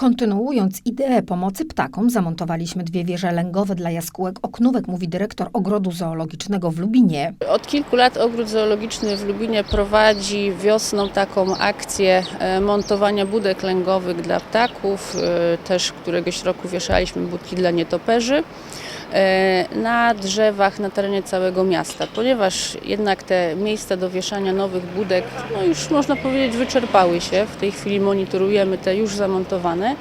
Kontynuując ideę pomocy ptakom, zamontowaliśmy dwie wieże lęgowe dla jaskółek oknówek, mówi dyrektor ogrodu zoologicznego w Lubinie. Od kilku lat Ogród Zoologiczny w Lubinie prowadzi wiosną taką akcję e, montowania budek lęgowych dla ptaków. e, Też któregoś roku wieszaliśmy budki dla nietoperzy na drzewach na terenie całego miasta, ponieważ jednak te miejsca do wieszania nowych budek no już można powiedzieć wyczerpały się. W tej chwili monitorujemy te już zamontowane.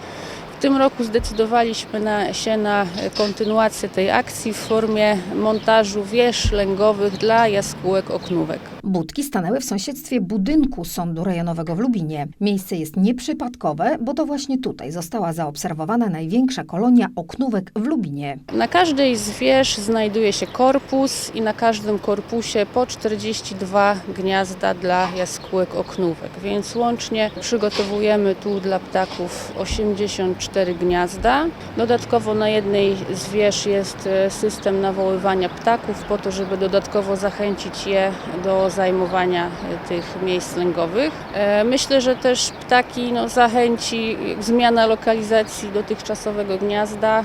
W tym roku zdecydowaliśmy na, się na kontynuację tej akcji w formie montażu wież lęgowych dla jaskółek oknówek. Budki stanęły w sąsiedztwie budynku Sądu Rejonowego w Lubinie. Miejsce jest nieprzypadkowe, bo to właśnie tutaj została zaobserwowana największa kolonia oknówek w Lubinie. Na każdej z wież znajduje się korpus i na każdym korpusie po 42 gniazda dla jaskółek oknówek, więc łącznie przygotowujemy tu dla ptaków 84 gniazda. Dodatkowo na jednej z wież jest e, system nawoływania ptaków po to, żeby dodatkowo zachęcić je do zajmowania e, tych miejsc lęgowych. E, Myślę, że też ptaki no, zachęci zmiana lokalizacji dotychczasowego gniazda,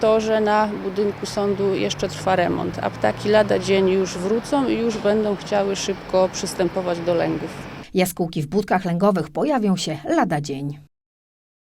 to, że na budynku sądu jeszcze trwa remont, a ptaki lada dzień już wrócą i już będą chciały szybko przystępować do lęgów. Jaskółki w budkach lęgowych pojawią się lada dzień.